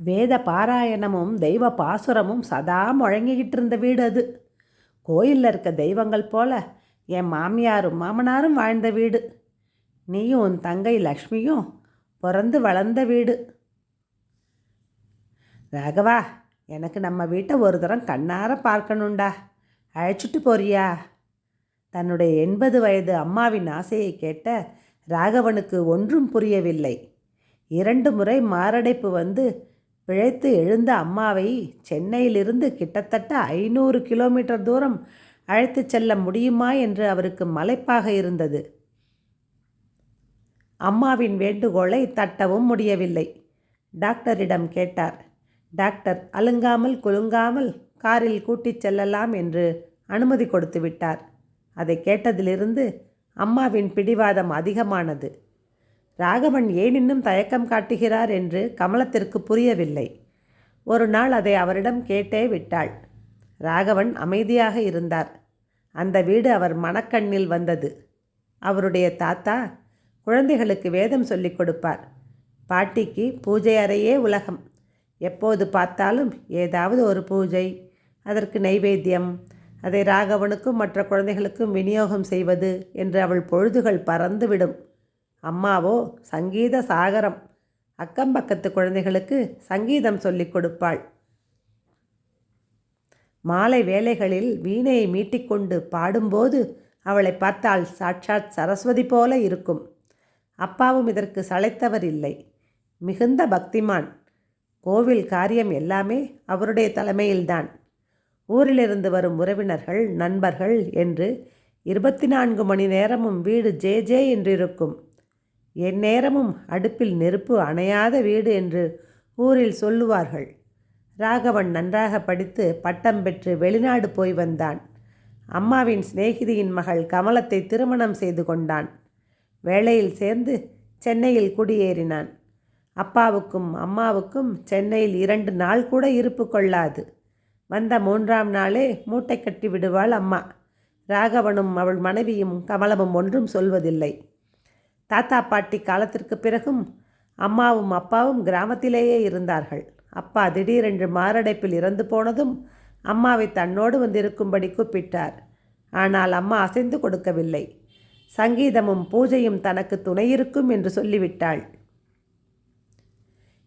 வேத பாராயணமும் தெய்வ பாசுரமும் சதா முழங்கிக்கிட்டு இருந்த வீடு அது. கோயிலில் இருக்க தெய்வங்கள் போல என் மாமியாரும் மாமனாரும் வாழ்ந்த வீடு. நீயும் உன் தங்கை லக்ஷ்மியும் பிறந்து வளர்ந்த வீடு. ராகவா எனக்கு நம்ம வீட்டை ஒரு தரம் கண்ணார பார்க்கணுண்டா அழைச்சிட்டு போறியா? தன்னுடைய எண்பது வயது அம்மாவின் ஆசையை கேட்ட ராகவனுக்கு ஒன்றும் புரியவில்லை. இரண்டு முறை மாரடைப்பு வந்து பிழைத்து எழுந்த அம்மாவை சென்னையிலிருந்து கிட்டத்தட்ட ஐநூறு கிலோமீட்டர் தூரம் அழைத்துச் செல்ல முடியுமா என்று அவருக்கு மலைப்பாக இருந்தது. அம்மாவின் வேண்டுகோளை தட்டவும் முடியவில்லை. டாக்டரிடம் கேட்டார் டாக்டர் அலுங்காமல் குலுங்காமல் காரில் கூட்டிச் செல்லலாம் என்று அனுமதி கொடுத்து விட்டார். அதை கேட்டதிலிருந்து அம்மாவின் பிடிவாதம் அதிகமானது. ராகவன் ஏன் இன்னும் தயக்கம் காட்டுகிறார் என்று கமலத்திற்கு புரியவில்லை. ஒரு நாள் அதை அவரிடம் கேட்டே விட்டாள். ராகவன் அமைதியாக இருந்தார். அந்த வீடு அவர் மனக்கண்ணில் வந்தது. அவருடைய தாத்தா குழந்தைகளுக்கு வேதம் சொல்லிக் கொடுப்பார். பாட்டிக்கு பூஜை அறையே உலகம். எப்போது பார்த்தாலும் ஏதாவது ஒரு பூஜை. அதற்கு நைவேத்தியம். அதை ராகவனுக்கும் மற்ற குழந்தைகளுக்கும் விநியோகம் செய்வது என்று அவள் பொழுதுகள் பறந்துவிடும். அம்மாவோ சங்கீத சாகரம். அக்கம் பக்கத்து குழந்தைகளுக்கு சங்கீதம் சொல்லிக் கொடுப்பாள். மாலை வேளைகளில் வீணையை மீட்டிக்கொண்டு பாடும்போது அவளை பார்த்தால் சாட்சாத் சரஸ்வதி போல இருக்கும். அப்பாவும் இதற்கு சளைத்தவர் இல்லை. மிகுந்த பக்திமான். கோவில் காரியம் எல்லாமே அவருடைய தலைமையில்தான். ஊரிலிருந்து வரும் உறவினர்கள் நண்பர்கள் என்று இருபத்தி நான்கு மணி நேரமும் வீடு ஜே ஜே என்றிருக்கும். எந்நேரமும் அடுப்பில் நெருப்பு அணையாத வீடு என்று ஊரில் சொல்லுவார்கள். ராகவன் நன்றாக படித்து பட்டம் பெற்று வெளிநாடு போய் வந்தான். அம்மாவின் சிநேகிதியின் மகள் கமலத்தை திருமணம் செய்து கொண்டான். வேளையில் சேர்ந்து சென்னையில் குடியேறினான். அப்பாவுக்கும் அம்மாவுக்கும் சென்னையில் இரண்டு நாள் கூட இருப்பு கொள்ளாது. வந்த மூன்றாம் நாளே மூட்டை கட்டி விடுவாள் அம்மா. ராகவனும் அவள் மனைவியும் கமலமும் ஒன்றும் சொல்வதில்லை. தாத்தா பாட்டி காலத்திற்கு பிறகும் அம்மாவும் அப்பாவும் கிராமத்திலேயே இருந்தார்கள். அப்பா திடீரென்று மாரடைப்பில் இறந்து போனதும் அம்மாவை தன்னோடு வந்திருக்கும்படி கூப்பிட்டார். ஆனால் அம்மா அசைந்து கொடுக்கவில்லை. சங்கீதமும் பூஜையும் தனக்கு துணையிருக்கும் என்று சொல்லிவிட்டாள்.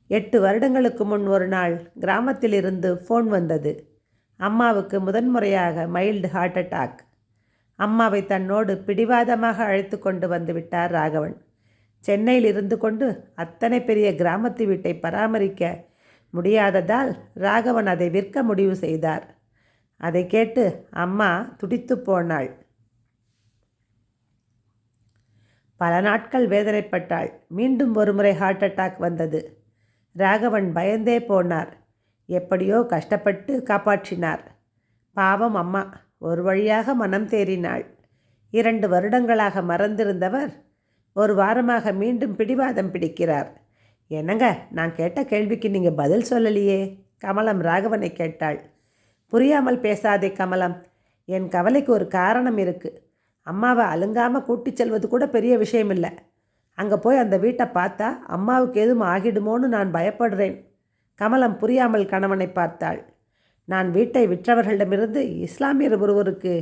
எட்டு வருடங்களுக்கு முன் ஒரு நாள் கிராமத்திலிருந்து ஃபோன் வந்தது. அம்மாவுக்கு முதன்முறையாக மைல்டு ஹார்ட் அட்டாக். அம்மாவை தன்னோடு பிடிவாதமாக அழைத்து கொண்டு வந்து விட்டார் ராகவன். சென்னையில் இருந்து கொண்டு அத்தனை பெரிய கிராமத்து வீட்டை பராமரிக்க முடியாததால் ராகவன் அதை விற்க முடிவு செய்தார். அதை கேட்டு அம்மா துடித்து போனாள். பல நாட்கள் வேதனைப்பட்டாள். மீண்டும் ஒருமுறை ஹார்ட் அட்டாக் வந்தது. ராகவன் பயந்தே போனார். எப்படியோ கஷ்டப்பட்டு காப்பாற்றினார். பாவம் அம்மா. ஒரு வழியாக மனம் தேறினாள். இரண்டு வருடங்களாக மறந்திருந்தவர் ஒரு வாரமாக மீண்டும் பிடிவாதம் பிடிக்கிறார். என்னங்க நான் கேட்ட கேள்விக்கு நீங்கள் பதில் சொல்லலையே? கமலம் ராகவனை கேட்டாள். புரியாமல் பேசாதே கமலம். என் கவலைக்கு ஒரு காரணம் இருக்குது அம்மாவை அலுங்காமல் கூட்டிச் செல்வது கூட பெரிய விஷயம் இல்லை அங்கே போய் அந்த வீட்டை பார்த்தா அம்மாவுக்கு எதுவும் ஆகிடுமோன்னு நான் பயப்படுறேன். கமலம் புரியாமல் கணவனை பார்த்தாள். நான் வீட்டை விற்றவர்களிடமிருந்து இஸ்லாமியர் ஒருவருக்கு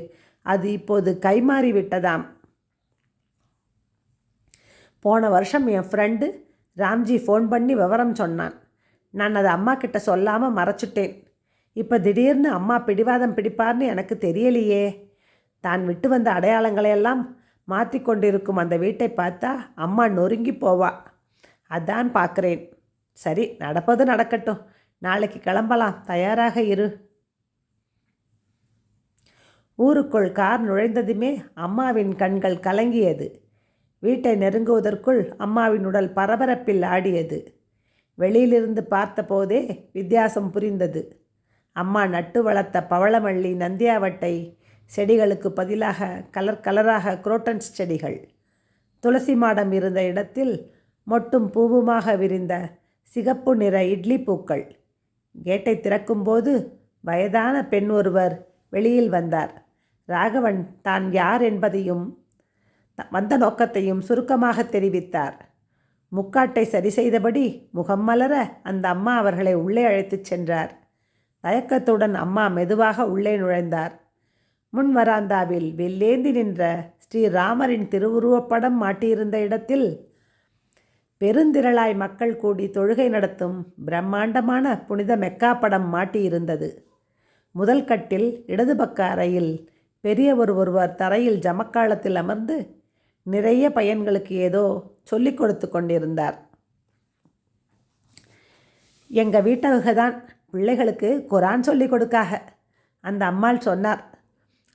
அது இப்போது கைமாறி விட்டதாம் போன வருஷம் என் ஃப்ரெண்டு ராம்ஜி ஃபோன் பண்ணி விவரம் சொன்னான். நான் அதை அம்மா கிட்ட சொல்லாமல் மறைச்சிட்டேன். இப்போ திடீர்னு அம்மா பிடிவாதம் பிடிப்பார்னு எனக்கு தெரியலையே. தான் விட்டு வந்த அடையாளங்களையெல்லாம் மாற்றி கொண்டிருக்கும் அந்த வீட்டை பார்த்தா அம்மா நொறுங்கி போவா. அதான் பார்க்குறேன் சரி நடப்பது நடக்கட்டும். நாளைக்கு கிளம்பலாம். தயாராக இரு. ஊருக்குள் கார் நுழைந்ததுமே அம்மாவின் கண்கள் கலங்கியது. வீட்டை நெருங்குவதற்குள் அம்மாவின் உடல் பரபரப்பில் ஆடியது. வெளியிலிருந்து பார்த்தபோதே வித்தியாசம் புரிந்தது. அம்மா நட்டு வளர்த்த பவளமல்லி நந்தியாவட்டை செடிகளுக்கு பதிலாக கலர் கலராக குரோட்டன்ஸ் செடிகள். துளசி மாடம் இருந்த இடத்தில் மொட்டும் பூவுமாக விரிந்த சிகப்பு நிற இட்லி பூக்கள். கேட்டை திறக்கும்போது வயதான பெண் ஒருவர் வெளியில் வந்தார். ராகவன் தான் யார் என்பதையும் வந்த நோக்கத்தையும் சுருக்கமாக தெரிவித்தார். முக்காட்டை சரி செய்தபடி முகம் மலர அந்த அம்மா அவர்களை உள்ளே அழைத்துச் சென்றார். தயக்கத்துடன் அம்மா மெதுவாக உள்ளே நுழைந்தார். முன் வராந்தாவில் வெள்ளேந்தி நின்ற ஸ்ரீராமரின் திருவுருவப்படம் மாட்டியிருந்த இடத்தில் பெருந்திரளாய் மக்கள் கூடி தொழுகை நடத்தும் பிரம்மாண்டமான புனித மெக்கா படம் மாட்டியிருந்தது. முதல் கட்டில் இடது பக்க அறையில் பெரியவர் ஒருவர் தரையில் ஜமக்காலத்தில் அமர்ந்து நிறைய பையன்களுக்கு ஏதோ சொல்லிக் கொடுத்து கொண்டிருந்தார். எங்கள் வீட்டவங்க தான் பிள்ளைகளுக்கு குரான் சொல்லிக் கொடுக்காக அந்த அம்மாள் சொன்னார்.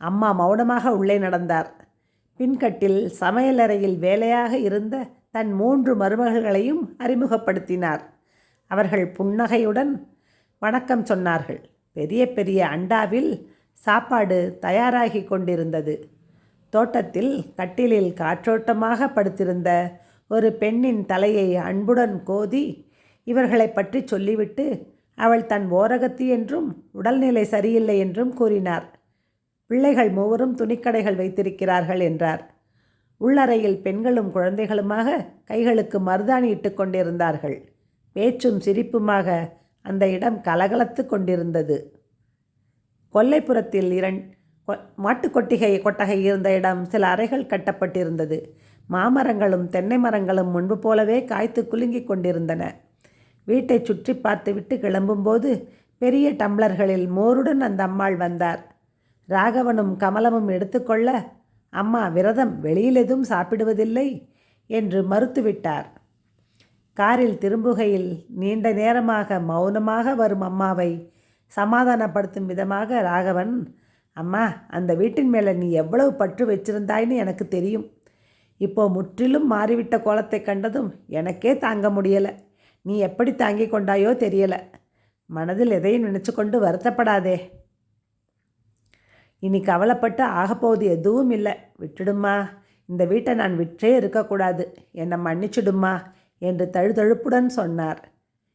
அம்மா மௌனமாக உள்ளே நடந்தார். பின்கட்டில் சமையலறையில் வேலையாக இருந்த தன் மூன்று மருமகள்களையும் அறிமுகப்படுத்தினார். அவர்கள் புன்னகையுடன் வணக்கம் சொன்னார்கள். பெரிய பெரிய அண்டாவில் சாப்பாடு தயாராகி கொண்டிருந்தது. தோட்டத்தில் கட்டிலில் காற்றோட்டமாக படுத்திருந்த ஒரு பெண்ணின் தலையை அன்புடன் கோதி இவர்களை பற்றி சொல்லிவிட்டு அவள் தன் ஓரகத்தி என்றும் உடல்நிலை சரியில்லை என்றும் கூறினார். பிள்ளைகள் மூவரும் துணிக்கடைகள் வைத்திருக்கிறார்கள் என்றார். உள்ளறையில் பெண்களும் குழந்தைகளுமாக கைகளுக்கு மருதாணி இட்டு கொண்டிருந்தார்கள். பேச்சும் சிரிப்புமாக அந்த இடம் கலகலத்து கொண்டிருந்தது. கொல்லைப்புறத்தில் இரண் மாட்டுக்கொட்டிகை கொட்டகை இருந்த இடம் சில அறைகள் கட்டப்பட்டிருந்தது. மாமரங்களும் தென்னை மரங்களும் முன்பு போலவே காய்த்து குலுங்கி கொண்டிருந்தன. வீட்டை சுற்றி பார்த்துவிட்டு கிளம்பும்போது பெரிய டம்ளர்களில் மோருடன் அந்த அம்மாள் வந்தார். ராகவனும் கமலமும் எடுத்துக்கொள்ள அம்மா விரதம் வெளியில் எதுவும் சாப்பிடுவதில்லை என்று மறுத்துவிட்டார். காரில் திரும்புகையில் நீண்ட நேரமாக மௌனமாக வரும் அம்மாவை சமாதானப்படுத்தும் விதமாக ராகவன் அம்மா அந்த வீட்டின் மேலே நீ எவ்வளவு பற்று வச்சிருந்தாய்னு எனக்கு தெரியும். இப்போ முற்றிலும் மாறிவிட்ட கோலத்தை கண்டதும் எனக்கே தாங்க முடியலை. நீ எப்படி தாங்கிக் கொண்டாயோ தெரியலை. மனதில் எதையும் நினச்சி கொண்டு வருத்தப்படாதே. இனி கவலைப்பட்டு ஆகப்போகுது எதுவும் இல்லை. விட்டுடுமா இந்த வீட்டை நான் விற்றே இருக்கக்கூடாது. என்னை மன்னிச்சிடுமா என்று தழுதழுப்புடன் சொன்னார்.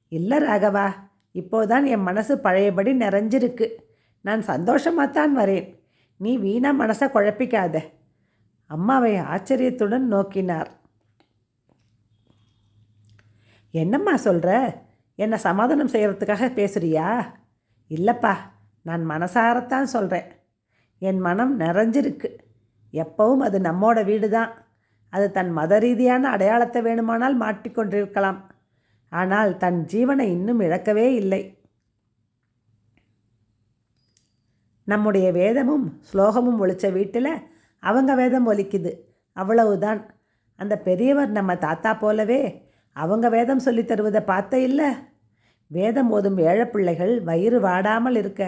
இல்லை ராகவா இப்போதான் என் மனசு பழையபடி நிறைஞ்சிருக்கு. நான் சந்தோஷமாகத்தான் வரேன். நீ வீணா மனசை குழப்பிக்காத. அம்மாவை ஆச்சரியத்துடன் நோக்கினார். என்னம்மா சொல்கிற என்னை சமாதானம் செய்கிறதுக்காக பேசுகிறியா இல்லைப்பா நான் மனசாரத்தான் சொல்கிறேன் என் மனம் நிறைஞ்சிருக்கு. எப்பவும் அது நம்மோட வீடு தான் அது தன் மத ரீதியான அடையாளத்தை வேணுமானால் மாட்டிக்கொண்டிருக்கலாம் ஆனால் தன் ஜீவனை இன்னும் இழக்கவே இல்லை. நம்முடைய வேதமும் ஸ்லோகமும் ஒழிச்ச வீட்டில் அவங்க வேதம் ஒலிக்குது. அவ்வளவுதான். அந்த பெரியவர் நம்ம தாத்தா போலவே அவங்க வேதம் சொல்லி தருவதை பார்த்த இல்லை? வேதம் ஓதும் ஏழை பிள்ளைகள் வயிறு வாடாமல் இருக்க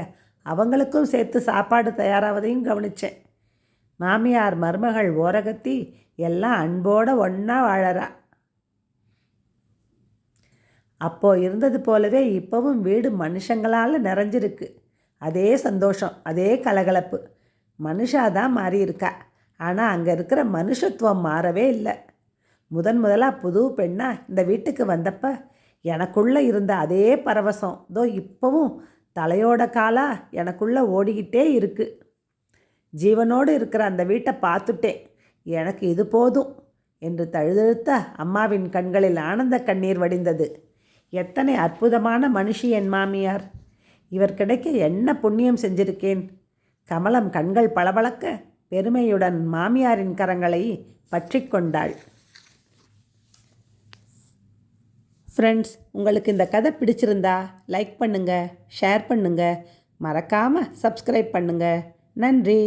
அவங்களுக்கும் சேர்த்து சாப்பாடு தயாராவதையும் கவனித்தேன் மாமியார் மருமகள் ஓரகத்தி எல்லாம் அன்போடு ஒன்றா வாழறா. அப்போது இருந்தது போலவே இப்போவும் வீடு மனுஷங்களால் நிறைஞ்சிருக்கு. அதே சந்தோஷம் அதே கலகலப்பு. மனுஷா தான் மாறியிருக்கா. ஆனால் அங்கே இருக்கிற மனுஷத்துவம் மாறவே இல்லை. முதன் முதலாக புது பெண்ணாக இந்த வீட்டுக்கு வந்தப்ப எனக்குள்ளே இருந்த அதே பரவசம். இதோ இப்போவும் தலையோட காலாக எனக்குள்ளே ஓடிக்கிட்டே இருக்குது ஜீவனோடு இருக்கிற அந்த வீட்டை பார்த்துட்டேன். எனக்கு இது போதும் என்று தழுதழுத்த அம்மாவின் கண்களில் ஆனந்த கண்ணீர் வடிந்தது. எத்தனை அற்புதமான மனுஷி என் மாமியார். இவர் கிடைக்க என்ன புண்ணியம் செஞ்சிருக்கேன். கமலம் கண்கள் பளபளக்க பெருமையுடன் மாமியாரின் கரங்களை பற்றி கொண்டாள். ஃப்ரெண்ட்ஸ் உங்களுக்கு இந்த கதை பிடிச்சிருந்தா லைக் பண்ணுங்கள் ஷேர் பண்ணுங்கள் மறக்காமல் சப்ஸ்கிரைப் பண்ணுங்கள் நன்றி.